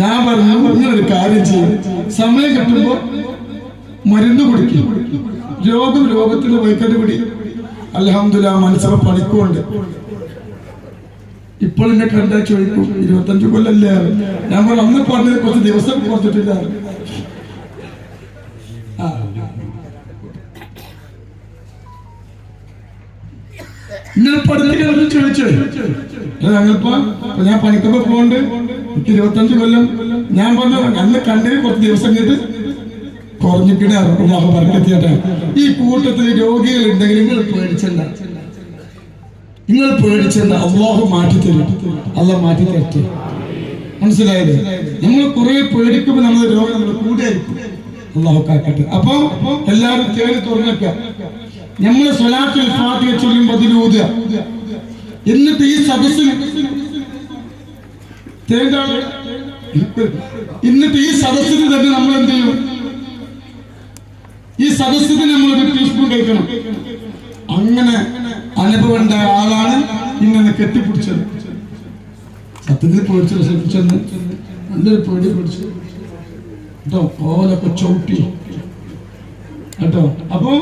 ഞാൻ പറഞ്ഞു ഇങ്ങനൊരു കാര്യം ചെയ്യും. സമയം കിട്ടുമ്പോ മരുന്ന് കുടിക്കും. രോഗം രോഗത്തിന് വൈക്കൽ പിടി. അലഹമില്ല മനസ്സിലെ പണിക്കുണ്ട്. ഇപ്പോൾ എന്നെ കണ്ടാ ചോദിക്കും ഇരുപത്തഞ്ച് കൊല്ലല്ലേ? ഞാൻ പറഞ്ഞു അന്ന് പറഞ്ഞത് കുറച്ച് ദിവസം കുറച്ചിട്ടില്ല ആ. ഞാൻ പണിക്കൊക്കെ എനിക്ക് ഇരുപത്തഞ്ച് കൊല്ലം. ഞാൻ പറഞ്ഞു അന്ന് കണ്ടിന് കുറച്ച് ദിവസം കഴിഞ്ഞിട്ട് കുറഞ്ഞിക്കണേ ബർക്കത്തിയാട്ടെ. ഈ കൂട്ടത്തിൽ രോഗികൾ ഉണ്ടെങ്കിൽ നിങ്ങൾ പേടിച്ചണ്ട. നിങ്ങൾ പേടിച്ചണ്ട. അള്ളാഹു മാറ്റി തരും അല്ല മാറ്റി തരട്ടെ മനസ്സിലായത് നമ്മൾ കുറെ പേടിക്കുമ്പോൾ നമ്മുടെ രോഗം നമ്മൾ കൂടെ അള്ളാഹു കാക്കട്ടെ. അപ്പൊ എല്ലാവരും തേടി തുറന്നേക്ക. നമ്മൾ സ്വലാത്തുൽ ഫാത്തിഹ ചൊല്ലുമ്പോൾ ഊതുക. എന്നിട്ട് ഈ സദസ്സിന് എന്നിട്ട് ഈ സദസ്സിന് തന്നെ നമ്മൾ എന്ത് ചെയ്യും? ഈ സദസ്സിന് നമ്മൾ ഒരു ടീസ്പൂൺ കഴിക്കണം. അങ്ങനെ അനുഭവം ഉണ്ടായ ആളാണ് ഇന്നെ കെട്ടിപ്പിടിച്ചത്. സത്യത്തിൽ പേടിച്ചു? ശ്രദ്ധിച്ചെന്ന്? നല്ലൊരു പേടി പിടിച്ചു. കേട്ടോ? ഓലൊക്കെ ചവിട്ടി. കേട്ടോ? അപ്പോ.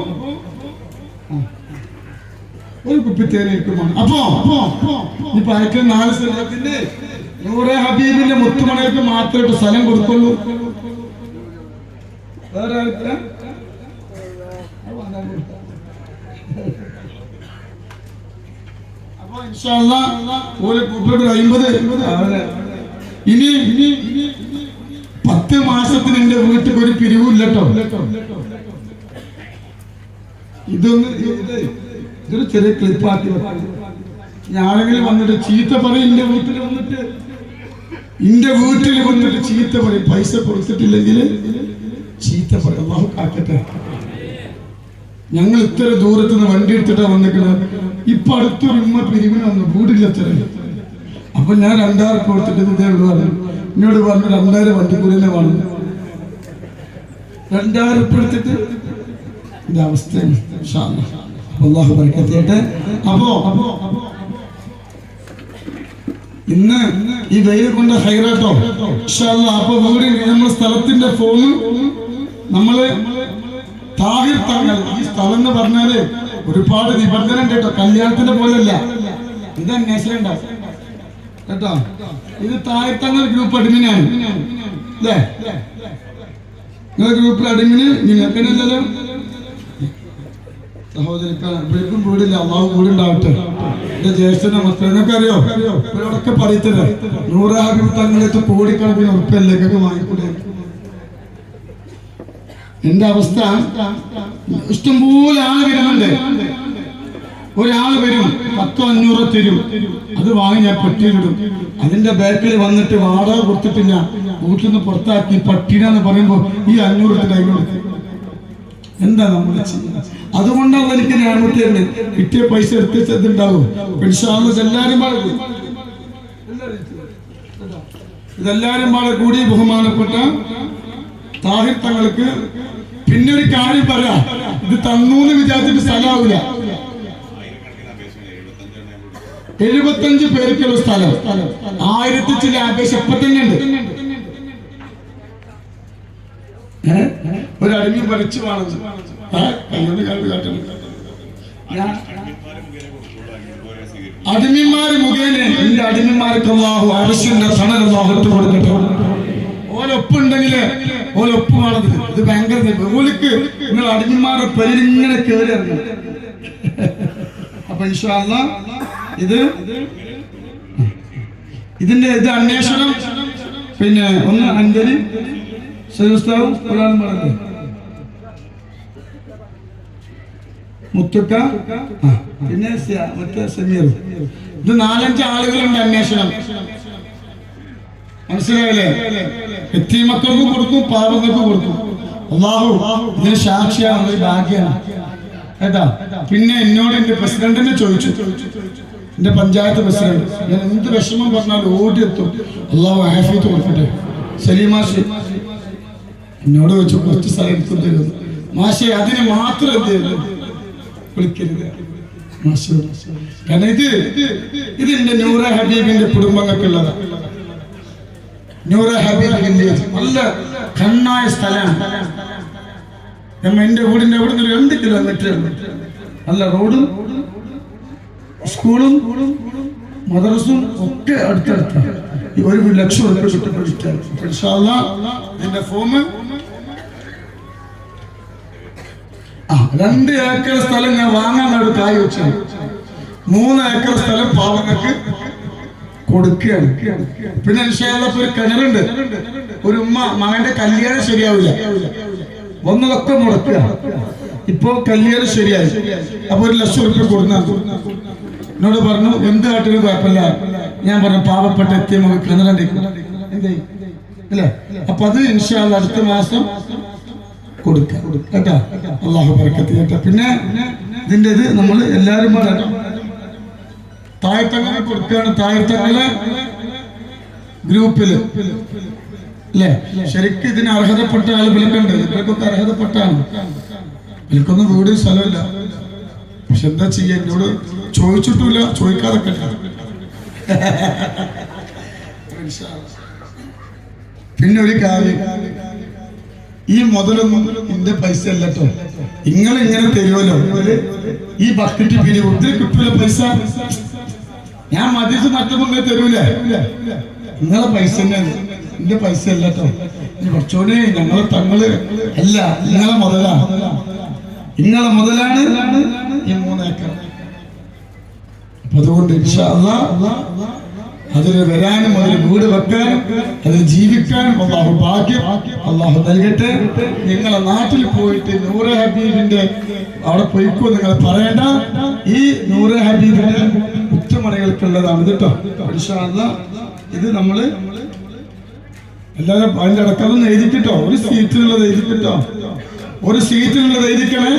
ഒരു കുപ്പി തേനേക്കുമാണ് അപ്പോ ഇപ്പൊ അയക്കുന്ന നാല് സ്ഥലത്തിന്റെ നൂറെ ഹബീബിന്റെ മുത്തുമണയ്ക്ക് മാത്രമായിട്ട് സ്ഥലം കൊടുക്കുള്ളൂ. വേറെ ഇനി പത്ത് മാസത്തിന് എന്റെ വീട്ടിൽ ഒരു പിരിവില്ലട്ടോ ഇതൊന്ന് ഇത് ഇതൊരു ചെറിയ ക്ലിപ്പാക്കി ഞാനെങ്കിലും വന്നിട്ട് ചീത്ത പറയും എന്റെ വീട്ടിൽ വന്നിട്ട്? എന്റെ വീട്ടിൽ വന്നിട്ട് ചീത്ത പറയും. പൈസ കൊടുത്തിട്ടില്ലെങ്കിൽ ചീത്ത പറയും. അള്ളാഹു കാക്കട്ടെ. ഞങ്ങൾ ഇത്ര ദൂരത്ത് നിന്ന് വണ്ടി എടുത്തിട്ടാ വന്നിക്കുന്നത് ഇപ്പൊ അടുത്തൊരു ഉമ്മ പിരിവിന് വന്നു. വീടില്ലത്ര അപ്പൊ ഞാൻ രണ്ടായിരം കൊടുത്തിട്ട് ഇതേ ഉള്ളൂ എന്നോട് പറഞ്ഞു രണ്ടായിരം വണ്ടിക്കൂലിനെ വേണം രണ്ടായിരം ഉപ്പ് എടുത്തിട്ട്? അള്ളാഹു ബർക്കത്തിയായിട്ട് അപ്പോ ഇന്ന് ഈ വെയിൽ കൊണ്ട് ഹൈറാട്ടോ. അപ്പൊ വീട് നമ്മുടെ സ്ഥലത്തിന്റെ ഫോണ് നമ്മൾ താഹിർ തങ്ങൾ ഈ സ്ഥലം എന്ന് പറഞ്ഞാൽ ഒരുപാട് നിബന്ധന ഉണ്ട് കേട്ടോ. കല്യാണത്തിന്റെ പോലെയല്ല. ഇത് അന്വേഷണം കേട്ടോ. ഇത് താഹിർ തങ്ങൾ ഗ്രൂപ്പ് അഡ്മിനാണ് അല്ലേ? നിങ്ങളുടെ ഗ്രൂപ്പിൽ അഡ്മിന് നിങ്ങൾക്കല്ലോ സഹോദരിക്കാണ് ഇവർക്കും വീടില്ല അള്ളാഹു വീടുണ്ടാവട്ടെ എന്റെ ജ്യേഷ്ഠനെ മക്കളെന്നൊക്കെ അറിയോ? ഇവരോടൊക്കെ പറയത്തില്ല. നൂറാകും തങ്ങളെത്ത് കോടിക്കണക്കിന് ഉറപ്പല്ലേക്കൊക്കെ വാങ്ങിക്കൂടെ. എന്റെ അവസ്ഥ ഇഷ്ടംപോലെ ആൾ വരുന്നുണ്ട്. ഒരാൾ വരും പത്തോ അഞ്ഞൂറോ തരും. അത് വാങ്ങി ഞാൻ പട്ടിയിലിടും അതിന്റെ ബാക്കിൽ വന്നിട്ട് വാടക കൊടുത്തിട്ടില്ല. വീട്ടിൽ നിന്ന് പുറത്താക്കി പട്ടിണെന്ന് പറയുമ്പോ ഈ അഞ്ഞൂറ് കൈ കൊടുക്കും എന്താ നമ്മൾ ചെയ്യുന്നത് അതുകൊണ്ടാണ് എനിക്ക് ഞാമത്തേണ്ട് കിട്ടിയ പൈസ എടുത്തിട്ടുണ്ടാവും പെൻഷാന്ന് എല്ലാരും പാടെ ഇതെല്ലാരും പാടെ കൂടി ബഹുമാനപ്പെട്ട താഹിർ തങ്ങൾക്ക് പിന്നെ ഒരു കാര്യം പറയാം. ഇത് തന്നൂന്ന് വിചാരിച്ചിട്ട് സ്ഥലമാവില്ല എഴുപത്തഞ്ച് പേർക്കുള്ള സ്ഥലം. ആയിരത്തി ചില അപേക്ഷ ഇപ്പൊ തന്നെ ഉണ്ട്? ഒരു അടിമ വലിച്ചു വേണം അടിമന്മാര് മുഖേന എന്റെ അടിമിമാർക്ക് അള്ളാഹു അരശിന്റെ സണൽ അള്ളാഹു ഇട്ട് കൊടുക്കട്ടെ ഓലൊപ്പുണ്ടെങ്കിൽ ഓലൊപ്പ് വേണത് ഇത് ഭയങ്കര ഓലിക്ക് നിങ്ങൾ അടിമിമാരെ പേരിങ്ങനെ കയറി ഇറങ്ങണം അപ്പൊ ഇൻഷാ അല്ലാ ഇത് ഇതിന്റെ ഇത് അന്വേഷണം. പിന്നെ ഒന്ന് അഞ്ജലി ശ്രീ ഒരാളും പറഞ്ഞത്. മുത്തുക്ക? പിന്നെ മറ്റേ സമീർ. ഇത് നാലഞ്ച് ആളുകളുണ്ട് അന്വേഷണം. മനസ്സിലായില്ലേ? എത്തിമക്കൾക്ക് കൊടുക്കും പാവങ്ങൾക്ക് കൊടുക്കും. അള്ളാഹു ഇതിന് സാക്ഷിയാണ് ഒരു ഭാഗ്യമാണ്. കേട്ടാ? പിന്നെ എന്നോട് എന്റെ പ്രസിഡന്റിനെ ചോദിച്ചു. എന്റെ പഞ്ചായത്ത് പ്രസിഡന്റ് ഞാൻ എന്ത് വിഷമം പറഞ്ഞാലും ഓടിയെത്തും. അള്ളാഹു ആഫിയത്ത് കൊടുക്കട്ടെ. സലീമാഷി എന്നോട് വെച്ച് കുറച്ച് സ്ഥലം എടുത്തു മാഷെ അതിന് മാത്രം എന്ത് ചെയ്തു? വിളിക്കരുത്. കാരണം ഇത് എന്റെ നൂറ ഹബീബിന്റെ കുടുംബങ്ങൾക്കുള്ളതാണ് നൂറ ഹബീബിന്റെ നല്ല കണ്ണായ സ്ഥലമാണ്. നമ്മ എന്റെ വീടിന്റെ അവിടെ നിന്ന് രണ്ട് കിലോമീറ്റർ നല്ല റോഡും സ്കൂളും മദ്രസും ഒക്കെ അടുത്തടുത്താണ്. ഈ ഒരു ലക്ഷം ഉറുപ്പിക കിട്ടി. ഫോം ആ രണ്ട് ഏക്കർ സ്ഥലം ഞാൻ വാങ്ങാൻ കായ് വെച്ചു മൂന്ന് ഏക്കർ സ്ഥലം പാവങ്ങൾക്ക് കൊടുക്കുകയാണ്. പിന്നെ നിഷേധപ്പോ ഒരു കിണറുണ്ട്. ഒരു ഉമ്മ മകന്റെ കല്യാണം ശരിയാവില്ല. ഒന്നതൊക്കെ മുടക്കുക. ഇപ്പൊ കല്യാണം ശരിയായി. അപ്പൊ ഒരു ലക്ഷം റുപ്യ കൊടുന്ന എന്നോട് പറഞ്ഞു എന്ത് കാട്ടിലും കുഴപ്പമില്ല. ഞാൻ പറഞ്ഞു പാവപ്പെട്ട എത്തിയ മകൻ കിണറുണ്ട്. എന്തേ അല്ലേ? അപ്പൊ അത് ഇൻഷാല്ല അടുത്ത മാസം കൊടുക്കാം. കേട്ടോ? അള്ളാഹു ബർക്കത്ത് കേട്ടോ. പിന്നെ ഇതിന്റെ ഇത് നമ്മൾ എല്ലാവരും താഴ്ത്തങ്ങളെ കൊടുക്കുകയാണ്. താഴ്ത്തങ്ങളെ ഗ്രൂപ്പിൽ. അല്ലേ? ശരിക്കും ഇതിന് അർഹതപ്പെട്ട ആൾ വിൽക്കണ്ട് ഇവർക്കൊക്കെ അർഹതപ്പെട്ടാണ്. വിൽക്കൊന്നും വീട് സ്ഥലമില്ല പക്ഷെ എന്താ ചെയ്യ? എന്നോട് ചോദിച്ചിട്ടില്ല ചോദിക്കാതെ പിന്നെ ഒരു കാര്യം. ഈ മുതലൊന്നും എന്റെ പൈസ അല്ലട്ടോ നിങ്ങൾ ഇങ്ങനെ തരുമല്ലോ. ഈ ബക്കറ്റ് പിരി ഒത്തിരി കിട്ടൂല പൈസ? ഞാൻ മതിച്ച് മറ്റൊന്നും തരൂലേ? നിങ്ങളെ പൈസ തന്നെയാണ് എന്റെ പൈസ അല്ലട്ടോ. കേട്ടോ കുറച്ചോടെ ഞങ്ങളെ തങ്ങൾ അല്ല നിങ്ങളെ മുതലാ. നിങ്ങളെ മുതലാണ് ഈ മൂന്നേക്കർ അപ്പൊ അതുകൊണ്ട് ഇൻഷാ അല്ലാ അതിൽ വരാനും അതിന് വീട് വെക്കാനും അതിന് ജീവിക്കാനും അള്ളാഹു ഭാഗ്യം അള്ളാഹു നൽകട്ടെ. നിങ്ങളെ നാട്ടിൽ പോയിട്ട് നൂറ് ഹബീബിന്റെ അവിടെ പോയിക്കോ നിങ്ങൾ പറയണ്ട. ഈ നൂറ് ഹബീബിന്റെ മുത്തുമണികൾക്കുള്ളതാണ് ഇത് കേട്ടോ. അല്ലാ ഇത് നമ്മൾ എല്ലാവരും അതിന്റെ അടക്കം എഴുതിക്കിട്ടോ. ഒരു സീറ്റിനുള്ളത് എഴുതിക്കിട്ടോ. ഒരു സീറ്റിനുള്ളത് എഴുതിക്കണേ.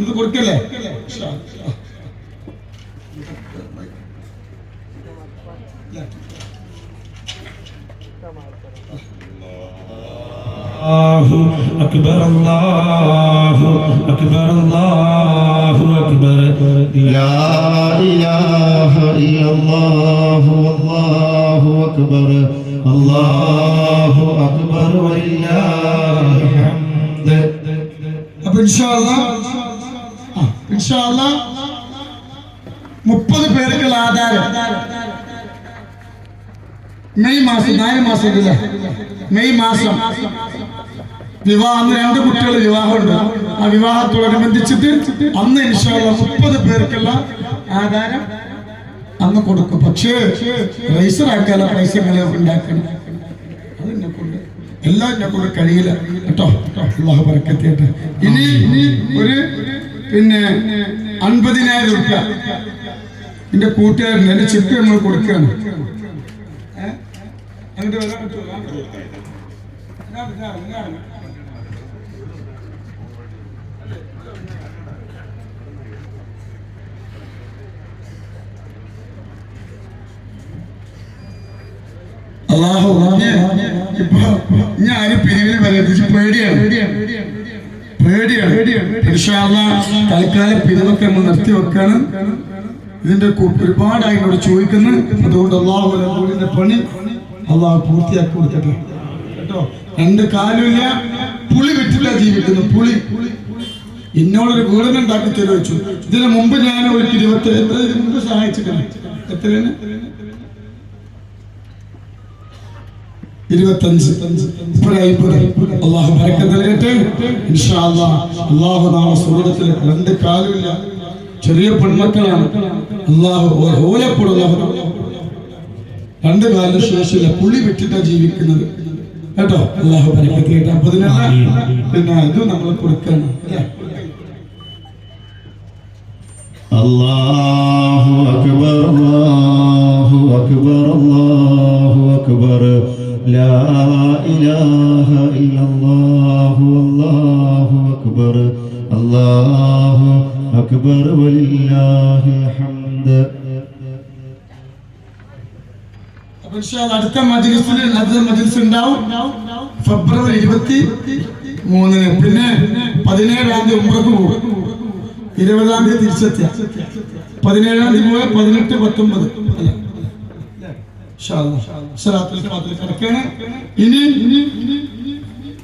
ഇത് കൊടുക്കല്ലേ? الله أكبر الله أكبر الله أكبر لا إله إلا الله والله أكبر الله أكبر ولله الحمد അപ്പൊ ഇൻഷാല്ലാ ആ, ഇൻഷാല്ലാ മുപ്പത് പേർക്കുള്ള ആധാരം മെയ് മാസം നാല് മാസം ഇല്ല? മെയ് മാസം. വിവാഹം രണ്ട് കുട്ടികൾ വിവാഹമുണ്ട്. ആ വിവാഹത്തോടനുബന്ധിച്ചിട്ട് അന്ന് ഇൻഷാള്ള മുപ്പത് പേർക്കുള്ള ആധാരം അന്ന് കൊടുക്കും. പക്ഷേ റൈസറാക്കാനുള്ള പൈസ ഇങ്ങളെ ഉണ്ടാക്കണം. അത് എന്നെ കൊണ്ട് എല്ലാം എന്നെ കൊണ്ട് കഴിയില്ല. കേട്ടോ? അള്ളാഹു ബർക്കത്ത് ഇനി ഇനി ഒരു പിന്നെ അൻപതിനായിരം റുപ്യ എന്റെ കൂട്ടുകാരൻ എന്റെ ചെക്ക് നമ്മൾ കൊടുക്കുകയാണ്? അങ്ങോട്ട് വരാൻ പറ്റുമോ? അള്ളാഹു. ഇപ്പൊ ഞാൻ ആരും വരത്തിച്ച് പേടിയാണ്. പേടിയാണ്. ഇൻഷാ അല്ലാഹ് തൽക്കാലം പിരിവൊക്കെ നമ്മൾ നിർത്തി വെക്കാണ് ഇതിന്റെ ഒരുപാടായി ഒരുപാട് അതിനോട് ചോദിക്കുന്നു. അതുകൊണ്ട് അള്ളാഹു പണി അള്ളാഹു പൂർത്തിയാക്കി കൊടുക്കട്ടെ. കേട്ടോ? രണ്ട് കാലുമില്ല പുളി വിറ്റില്ല ജീവിക്കുന്നു പുളി. എന്നോടൊരു വീടിനുണ്ടാക്കി തരുമോ വെച്ചു ഇതിന് മുമ്പ് ഞാൻ ഒരു ഇരുപത്തി മുമ്പ് സഹായിച്ചിട്ടുണ്ട്. എത്രയാണ്? ഇരുപത്തഞ്ച്. അള്ളാഹു നൽകട്ടെ. നാളെ സ്വർഗത്തിലെ രണ്ട് കാലുമില്ല ചെറിയ പെൺമക്കളാണ്. അള്ളാഹു ഓലപ്പെടുന്നവർ രണ്ട് കാലശേഷിയില്ല പുള്ളി വിട്ടിട്ടാണ് ജീവിക്കുന്നത്. കേട്ടോ? അള്ളാഹു പരിപ്പത്തിയിട്ട് അപ്പൊ പിന്നെ ഇത് നമ്മൾ കൊടുക്കണം. അല്ലാഹു അക്ബർ അല്ലാഹു അക്ബർ അല്ലാഹു അക്ബർ. ലാ ഇലാഹ ഇല്ലല്ലാഹു അല്ലാഹു അക്ബർ. അല്ലാഹു أكبر الله أكبر ولله الحمد അപ്പൊ ഇൻഷാ അല്ലാഹ് അടുത്ത മജ്ലിസിൽ അടുത്ത മജ്ലിസ് ഉണ്ടാവും ഫെബ്രുവരി ഇരുപത്തി മൂന്നിന് പിന്നെ പതിനേഴാം തീയതി ഉമ്രക്ക് പോകും ഇരുപതാം തീയതി തിരിച്ചെത്തിയ പതിനേഴാം തീയതി പോയ പതിനെട്ട് പത്തൊമ്പത് അല്ല ഇൻഷാ അല്ലാ. സ്വലാത്തുൽ ഫാത്തിഹ കിടക്കാണ് ഇനി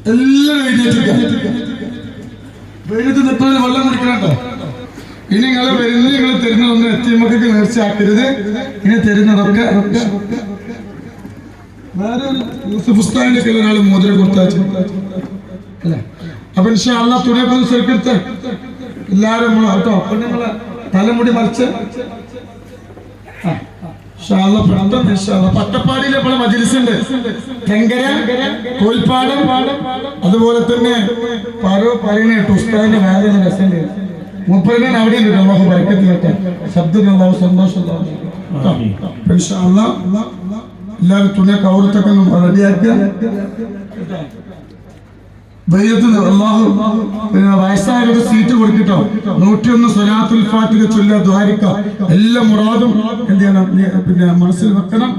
എല്ലാവരും എഴുന്നേറ്റിരിക്കുക വെയിലത്ത് നിൽക്കുന്നതിന് വെള്ളം കുടിക്കണട്ടോ ഇനി നിങ്ങൾ വരുന്നത് നിങ്ങൾ തരുന്നതൊന്നും എത്തിയമ്മക്ക് നേർച്ചയാക്കരുത് ഇനി തരുന്നതൊക്കെ വേറെ യൂസഫ് അപ്പൊ ശരിക്കെടുത്ത് എല്ലാരും കേട്ടോ തലമുടി മറിച്ച്. പട്ടപ്പാടിയിലെ ഇപ്പോൾ മജിലിസ് ഉണ്ട് കോൽപ്പാടം അതുപോലെ തന്നെ പരോ പറയുന്ന ഉസ്താദിന്റെ വേദന രസമുണ്ട്. മുപ്പതിനെ അവിടെ അള്ളാഹു ബർക്കത്ത് കേട്ടെ. ശബ്ദം അള്ളാഹു സന്തോഷം എല്ലാവരും തുണിയൊക്കെ അവിടുത്തൊക്കെ ഒന്ന് റെഡിയാക്കുക. വെയിലത്ത് അള്ളാഹു പിന്നെ വയസ്സായവർക്ക് സീറ്റ് കൊടുത്തിട്ടോ. നൂറ്റിയൊന്ന് സ്വലാത്തുൽ ചൊല്ല ദ്വാരിക്ക എല്ലാ മുറാദും എന്ത് ചെയ്യണം? പിന്നെ മനസ്സിൽ വെക്കണം.